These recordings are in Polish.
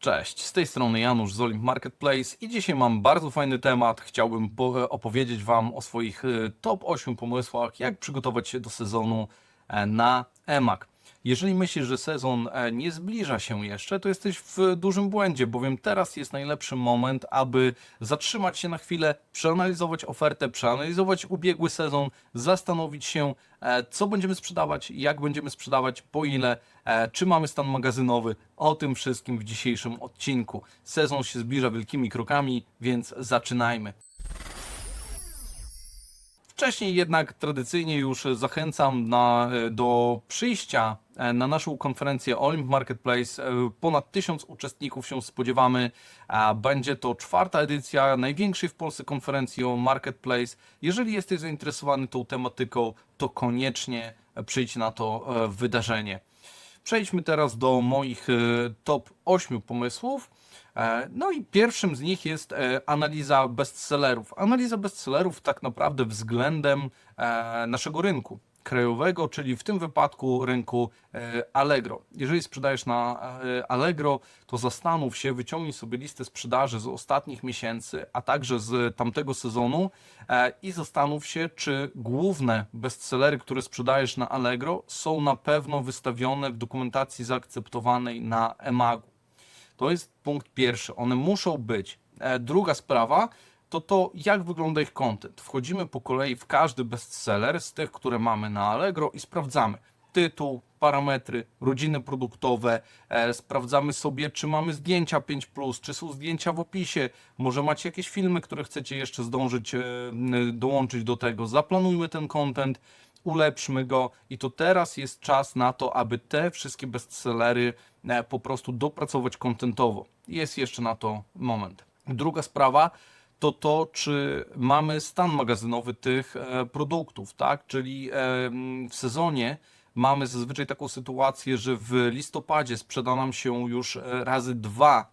Cześć, z tej strony Janusz z Olimp Marketplace i dzisiaj mam bardzo fajny temat. Chciałbym po- opowiedzieć Wam o swoich y, top 8 pomysłach, jak przygotować się do sezonu e, na EMAG. Jeżeli myślisz, że sezon e, nie zbliża się jeszcze, to jesteś w dużym błędzie, bowiem teraz jest najlepszy moment, aby zatrzymać się na chwilę, przeanalizować ofertę, przeanalizować ubiegły sezon, zastanowić się, e, co będziemy sprzedawać, jak będziemy sprzedawać, po ile, e, czy mamy stan magazynowy. O tym wszystkim w dzisiejszym odcinku. Sezon się zbliża wielkimi krokami, więc zaczynajmy. Wcześniej jednak tradycyjnie już zachęcam na, do przyjścia e, na naszą konferencję Olymp Marketplace. E, Ponad tysiąc uczestników się spodziewamy. Będzie to czwarta edycja największej w Polsce konferencji o Marketplace. Jeżeli jesteś zainteresowany tą tematyką, to koniecznie przyjdź na to e, wydarzenie. Przejdźmy teraz do moich e, top 8 pomysłów. E, No i pierwszym z nich jest e, analiza bestsellerów. Analiza bestsellerów tak naprawdę względem e, naszego rynku krajowego, czyli w tym wypadku rynku Allegro. Jeżeli sprzedajesz na Allegro, to zastanów się, wyciągnij sobie listę sprzedaży z ostatnich miesięcy, a także z tamtego sezonu i zastanów się, czy główne bestsellery, które sprzedajesz na Allegro są na pewno wystawione w dokumentacji zaakceptowanej na Emagu. To jest punkt pierwszy. One muszą być. E, Druga sprawa to to, jak wygląda ich content. Wchodzimy po kolei w każdy bestseller z tych, które mamy na Allegro i sprawdzamy tytuł, parametry, rodziny produktowe, e, sprawdzamy sobie, czy mamy zdjęcia 5+, czy są zdjęcia w opisie, może macie jakieś filmy, które chcecie jeszcze zdążyć e, dołączyć do tego. Zaplanujmy ten content, ulepszmy go i to teraz jest czas na to, aby te wszystkie bestsellery po prostu dopracować kontentowo. Jest jeszcze na to moment. Druga sprawa to to, czy mamy stan magazynowy tych e, produktów, tak? Czyli e, w sezonie mamy zazwyczaj taką sytuację, że w listopadzie sprzeda nam się już e, razy dwa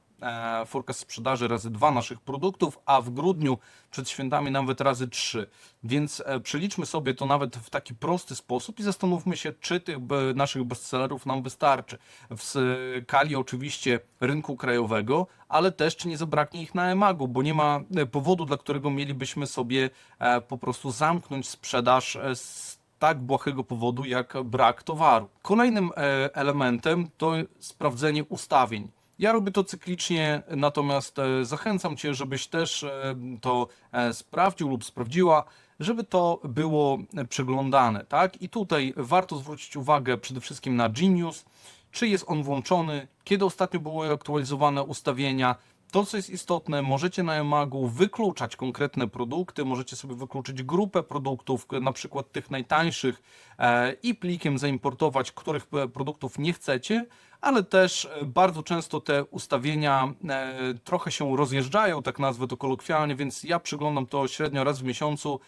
forecast sprzedaży razy dwa naszych produktów, a w grudniu przed świętami nawet razy trzy. Więc e, przeliczmy sobie to nawet w taki prosty sposób i zastanówmy się, czy tych naszych bestsellerów nam wystarczy. W skali oczywiście rynku krajowego, ale też czy nie zabraknie ich na Emagu, bo nie ma e, powodu, dla którego mielibyśmy sobie e, po prostu zamknąć sprzedaż e, z tak błahego powodu jak brak towaru. Kolejnym e, elementem to sprawdzenie ustawień. Ja robię to cyklicznie, natomiast e, zachęcam Cię, żebyś też e, to e, sprawdził lub sprawdziła, żeby to było przeglądane, tak? I tutaj warto zwrócić uwagę przede wszystkim na Genius, czy jest on włączony, kiedy ostatnio były aktualizowane ustawienia. To, co jest istotne, możecie na Emagu wykluczać konkretne produkty, możecie sobie wykluczyć grupę produktów, na przykład tych najtańszych i plikiem zaimportować, których produktów nie chcecie, ale też e, bardzo często te ustawienia e, trochę się rozjeżdżają, tak nazwę to kolokwialnie, więc ja przyglądam to średnio raz w miesiącu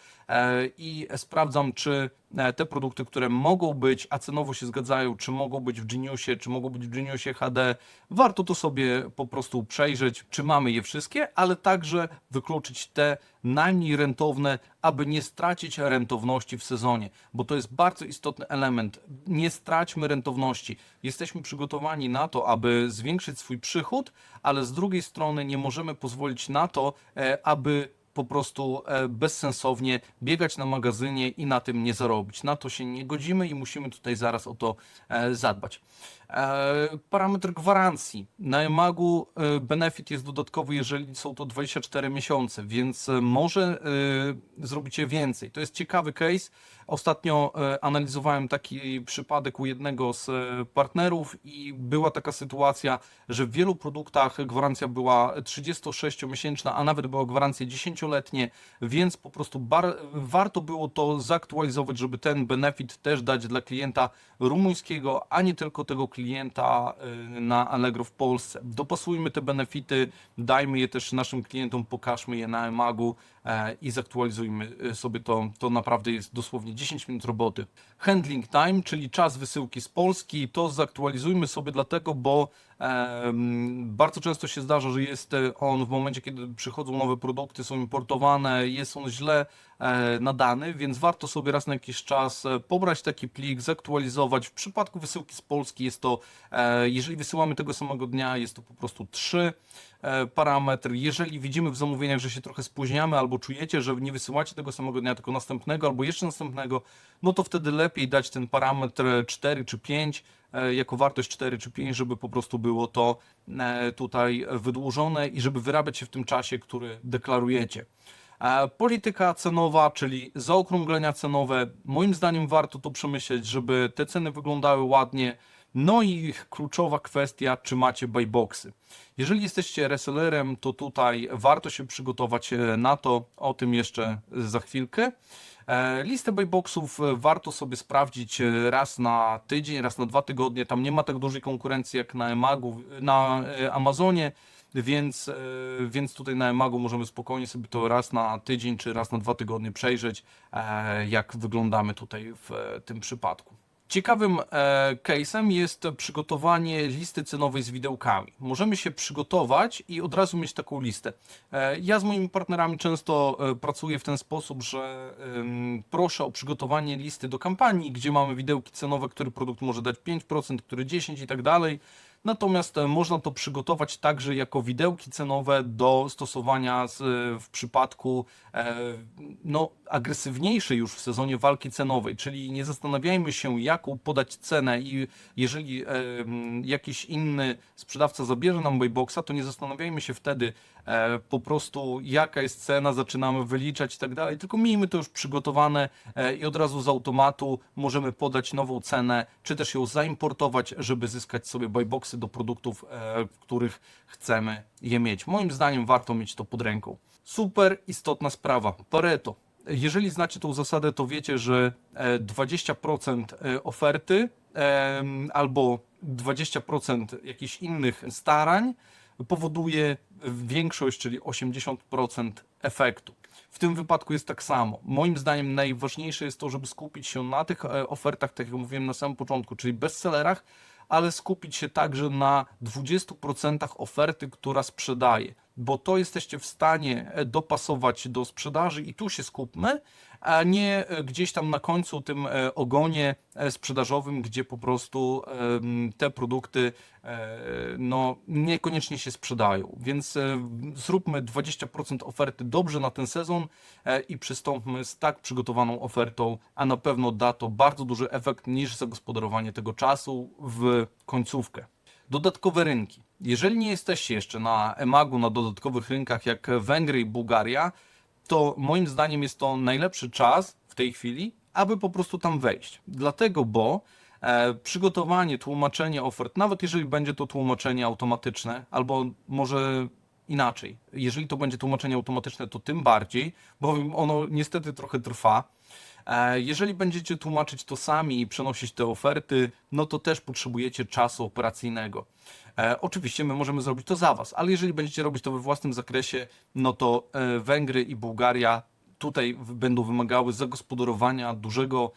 i sprawdzam, czy e, te produkty, które mogą być, a cenowo się zgadzają, czy mogą być w Geniusie, czy mogą być w Geniusie HD, warto to sobie po prostu przejrzeć, czy mamy je wszystkie, ale także wykluczyć te najmniej rentowne, aby nie stracić rentowności w sezonie, bo to jest bardzo istotny element. Nie straćmy rentowności. Jesteśmy przygotowani na to, aby zwiększyć swój przychód, ale z drugiej strony nie możemy pozwolić na to, e, aby po prostu e, bezsensownie biegać na magazynie i na tym nie zarobić. Na to się nie godzimy i musimy tutaj zaraz o to e, zadbać. E, Parametr gwarancji. Na Emagu benefit jest dodatkowy, jeżeli są to 24 miesiące, więc może zrobicie więcej. To jest ciekawy case. Ostatnio analizowałem taki przypadek u jednego z partnerów i była taka sytuacja, że w wielu produktach gwarancja była 36-miesięczna, a nawet była gwarancja 10-letnie, więc po prostu bar- warto było to zaktualizować, żeby ten benefit też dać dla klienta rumuńskiego, a nie tylko tego klienta y, na Allegro w Polsce. Dopasujmy te benefity, dajmy je też naszym klientom, pokażmy je na Emagu e, i zaktualizujmy y, sobie to. To naprawdę jest dosłownie 10 minut roboty. Handling time, czyli czas wysyłki z Polski, to zaktualizujmy sobie dlatego, bo bardzo często się zdarza, że jest e, on w momencie, kiedy przychodzą nowe produkty, są importowane, jest on źle nadany, więc warto sobie raz na jakiś czas e, pobrać taki plik, zaktualizować. W przypadku wysyłki z Polski jest to, e, jeżeli wysyłamy tego samego dnia, jest to po prostu 3 parametry. Jeżeli widzimy w zamówieniach, że się trochę spóźniamy, albo czujecie, że nie wysyłacie tego samego dnia, tylko następnego, albo jeszcze następnego, no to wtedy lepiej dać ten parametr 4 czy 5 e, jako wartość 4 czy 5, żeby po prostu było to e, tutaj wydłużone i żeby wyrabiać się w tym czasie, który deklarujecie. E, Polityka cenowa, czyli zaokrąglenia cenowe, moim zdaniem warto to przemyśleć, żeby te ceny wyglądały ładnie. No i kluczowa kwestia, czy macie buyboxy. Jeżeli jesteście resellerem, to tutaj warto się przygotować e, na to, o tym jeszcze za chwilkę. E, Listę buyboxów warto sobie sprawdzić raz na tydzień, raz na dwa tygodnie. Tam nie ma tak dużej konkurencji jak na Emagu, na Amazonie, więc, e, więc tutaj na Emagu możemy spokojnie sobie to raz na tydzień czy raz na dwa tygodnie przejrzeć, e, jak wyglądamy tutaj w e, tym przypadku. Ciekawym case'em jest przygotowanie listy cenowej z widełkami. Możemy się przygotować i od razu mieć taką listę. Ja z moimi partnerami często pracuję w ten sposób, że proszę o przygotowanie listy do kampanii, gdzie mamy widełki cenowe, który produkt może dać 5%, który 10% i tak dalej. Natomiast e, można to przygotować także jako widełki cenowe do stosowania z, w przypadku e, no, agresywniejszej już w sezonie walki cenowej, czyli nie zastanawiajmy się jaką podać cenę i jeżeli e, jakiś inny sprzedawca zabierze nam Wayboxa, to nie zastanawiajmy się wtedy e, po prostu jaka jest cena, zaczynamy wyliczać i tak dalej, tylko miejmy to już przygotowane e, i od razu z automatu możemy podać nową cenę, czy też ją zaimportować, żeby zyskać sobie buyboxy do produktów, e, w których chcemy je mieć. Moim zdaniem warto mieć to pod ręką. Super istotna sprawa. Pareto. Jeżeli znacie tą zasadę, to wiecie, że e, 20% e, oferty albo 20% jakichś innych starań powoduje większość, czyli 80% efektu. W tym wypadku jest tak samo. Moim zdaniem najważniejsze jest to, żeby skupić się na tych e, ofertach, tak jak mówiłem na samym początku, czyli bestsellerach, ale skupić się także na 20% oferty, która sprzedaje, bo to jesteście w stanie e, dopasować do sprzedaży i tu się skupmy, a nie e, gdzieś tam na końcu tym e, ogonie sprzedażowym, gdzie po prostu te produkty no, niekoniecznie się sprzedają. Więc zróbmy 20% oferty dobrze na ten sezon i przystąpmy z tak przygotowaną ofertą, a na pewno da to bardzo duży efekt niż zagospodarowanie tego czasu w końcówkę. Dodatkowe rynki. Jeżeli nie jesteście jeszcze na Emagu, na dodatkowych rynkach jak Węgry i Bułgaria, to moim zdaniem jest to najlepszy czas w tej chwili, aby po prostu tam wejść. Dlatego, bo e, przygotowanie, tłumaczenie ofert, nawet jeżeli będzie to tłumaczenie automatyczne, albo może inaczej, jeżeli to będzie tłumaczenie automatyczne, to tym bardziej, bowiem ono niestety trochę trwa. E, Jeżeli będziecie tłumaczyć to sami i przenosić te oferty, no to też potrzebujecie czasu operacyjnego. E, oczywiście my możemy zrobić to za Was, ale jeżeli będziecie robić to we własnym zakresie, no to e, Węgry i Bułgaria tutaj będą wymagały zagospodarowania dużego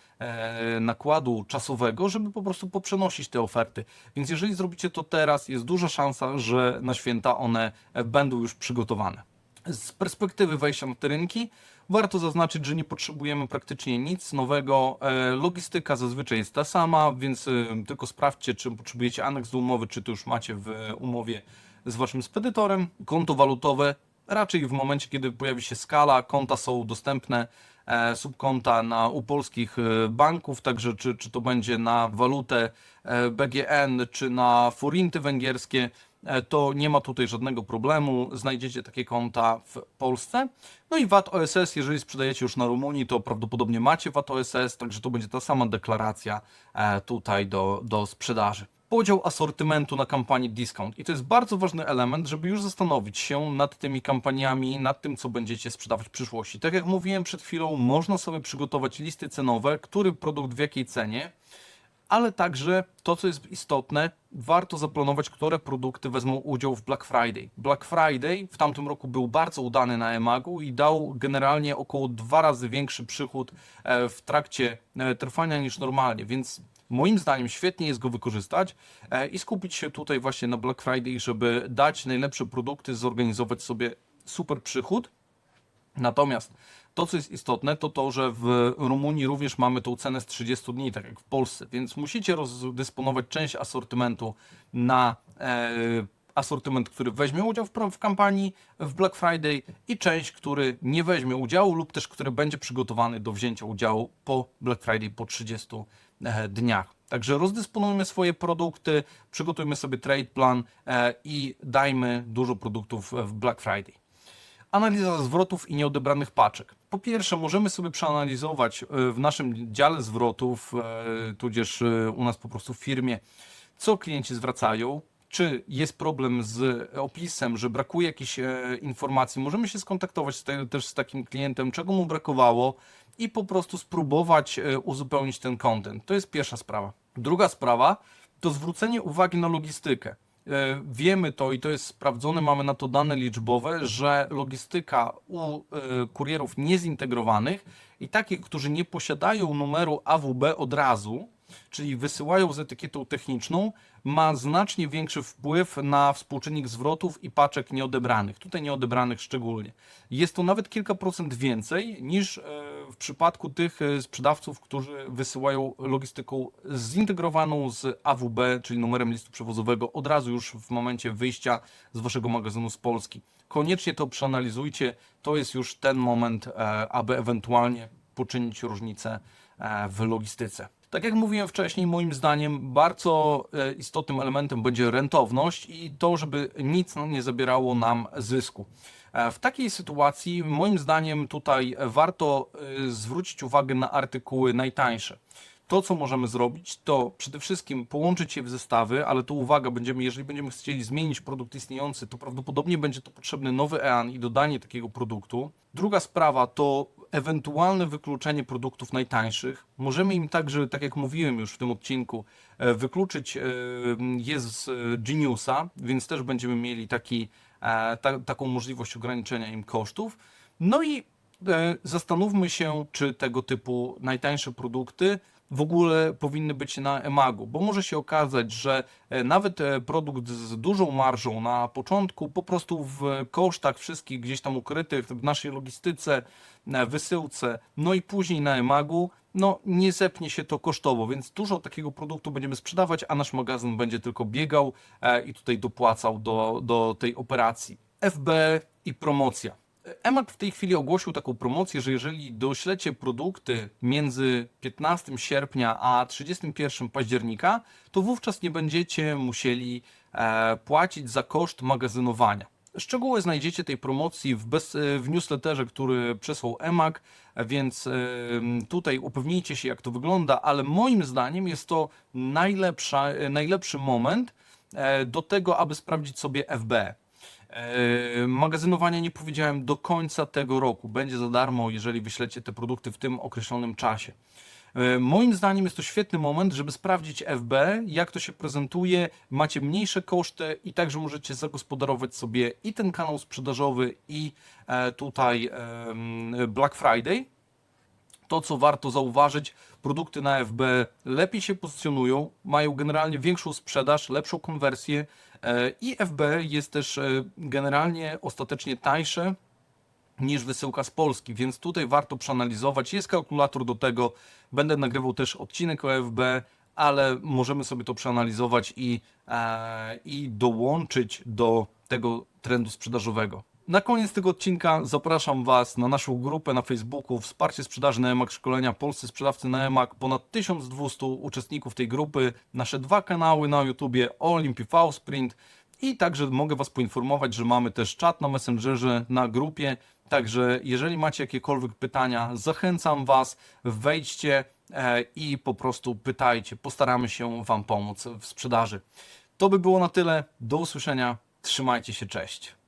nakładu czasowego, żeby po prostu poprzenosić te oferty. Więc jeżeli zrobicie to teraz, jest duża szansa, że na święta one będą już przygotowane. Z perspektywy wejścia na te rynki warto zaznaczyć, że nie potrzebujemy praktycznie nic nowego. E, Logistyka zazwyczaj jest ta sama, więc e, tylko sprawdźcie, czy potrzebujecie aneks do umowy, czy to już macie w umowie z waszym spedytorem. Konto walutowe raczej w momencie, kiedy pojawi się skala, konta są dostępne, e, subkonta na, u polskich e, banków, także czy, czy to będzie na walutę e, BGN, czy na forinty węgierskie, e, to nie ma tutaj żadnego problemu. Znajdziecie takie konta w Polsce. No i VAT OSS, jeżeli sprzedajecie już na Rumunii, to prawdopodobnie macie VAT OSS, także to będzie ta sama deklaracja e, tutaj do, do sprzedaży. Podział asortymentu na kampanii discount. I to jest bardzo ważny element, żeby już zastanowić się nad tymi kampaniami, nad tym, co będziecie sprzedawać w przyszłości. Tak jak mówiłem przed chwilą, można sobie przygotować listy cenowe, który produkt w jakiej cenie, ale także to, co jest istotne, warto zaplanować, które produkty wezmą udział w Black Friday. Black Friday w tamtym roku był bardzo udany na Emagu i dał generalnie około dwa razy większy przychód e, w trakcie e, trwania niż normalnie, więc moim zdaniem świetnie jest go wykorzystać e, i skupić się tutaj właśnie na Black Friday, żeby dać najlepsze produkty, zorganizować sobie super przychód. Natomiast To, co jest istotne, to to, że w Rumunii również mamy tą cenę z 30 dni, tak jak w Polsce, więc musicie rozdysponować część asortymentu na e, asortyment, który weźmie udział w, w kampanii w Black Friday i część, który nie weźmie udziału lub też który będzie przygotowany do wzięcia udziału po Black Friday po 30 e, dniach. Także rozdysponujmy swoje produkty, przygotujmy sobie trade plan e, i dajmy dużo produktów w Black Friday. Analiza zwrotów i nieodebranych paczek. Po pierwsze, możemy sobie przeanalizować e, w naszym dziale zwrotów, e, tudzież e, u nas po prostu w firmie, co klienci zwracają, czy jest problem z opisem, że brakuje jakichś informacji. Możemy się skontaktować też z takim klientem, czego mu brakowało i po prostu spróbować uzupełnić ten content. To jest pierwsza sprawa. Druga sprawa to zwrócenie uwagi na logistykę. E, Wiemy to i to jest sprawdzone, mamy na to dane liczbowe, że logistyka u e, kurierów niezintegrowanych i takich, którzy nie posiadają numeru AWB od razu, czyli wysyłają z etykietą techniczną, ma znacznie większy wpływ na współczynnik zwrotów i paczek nieodebranych. Tutaj nieodebranych szczególnie. Jest to nawet kilka procent więcej niż e, w przypadku tych e, sprzedawców, którzy wysyłają logistyką zintegrowaną z AWB, czyli numerem listu przewozowego, od razu już w momencie wyjścia z waszego magazynu z Polski. Koniecznie to przeanalizujcie. To jest już ten moment, e, aby ewentualnie poczynić różnicę w logistyce. Tak jak mówiłem wcześniej, moim zdaniem bardzo e, istotnym elementem będzie rentowność i to, żeby nic nie zabierało nam zysku. E, W takiej sytuacji, moim zdaniem, tutaj warto e, zwrócić uwagę na artykuły najtańsze. To, co możemy zrobić, to przede wszystkim połączyć je w zestawy, ale tu uwaga, będziemy, jeżeli będziemy chcieli zmienić produkt istniejący, to prawdopodobnie będzie to potrzebny nowy EAN i dodanie takiego produktu. Druga sprawa to ewentualne wykluczenie produktów najtańszych. Możemy im także, tak jak mówiłem już w tym odcinku, e, wykluczyć e, je z e, Geniusa, więc też będziemy mieli taki, ta, taką możliwość ograniczenia im kosztów. No i zastanówmy się, czy tego typu najtańsze produkty w ogóle powinny być na Emagu, bo może się okazać, że e, nawet e, produkt z dużą marżą na początku, po prostu w kosztach wszystkich gdzieś tam ukrytych, w naszej logistyce, wysyłce, no i później na Emagu, no nie zepnie się to kosztowo, więc dużo takiego produktu będziemy sprzedawać, a nasz magazyn będzie tylko biegał e, i tutaj dopłacał do, do tej operacji. FB i promocja. Emak w tej chwili ogłosił taką promocję, że jeżeli doślecie produkty między 15 sierpnia a 31 października, to wówczas nie będziecie musieli e, płacić za koszt magazynowania. Szczegóły znajdziecie tej promocji w, bez, w newsletterze, który przesłał Emak, więc e, tutaj upewnijcie się, jak to wygląda, ale moim zdaniem jest to najlepsza, najlepszy moment e, do tego, aby sprawdzić sobie FB. Eee, Magazynowanie nie powiedziałem do końca tego roku. Będzie za darmo, jeżeli wyślecie te produkty w tym określonym czasie. Eee, Moim zdaniem jest to świetny moment, żeby sprawdzić FB, jak to się prezentuje. Macie mniejsze koszty i także możecie zagospodarować sobie i ten kanał sprzedażowy, i e, tutaj Black Friday. To, co warto zauważyć, produkty na FB lepiej się pozycjonują, mają generalnie większą sprzedaż, lepszą konwersję i FB jest też e, generalnie ostatecznie tańsze niż wysyłka z Polski, więc tutaj warto przeanalizować. Jest kalkulator do tego, będę nagrywał też odcinek o FB, ale możemy sobie to przeanalizować i, e, i dołączyć do tego trendu sprzedażowego. Na koniec tego odcinka zapraszam Was na naszą grupę na Facebooku Wsparcie sprzedaży na EMAG Szkolenia Polscy Sprzedawcy na EMAG. Ponad 1200 uczestników tej grupy, nasze dwa kanały na YouTubie Olimp i Sprint i także mogę Was poinformować, że mamy też czat na Messengerze, na grupie. Także jeżeli macie jakiekolwiek pytania, zachęcam Was, wejdźcie e, i po prostu pytajcie. Postaramy się Wam pomóc w sprzedaży. To by było na tyle. Do usłyszenia. Trzymajcie się. Cześć.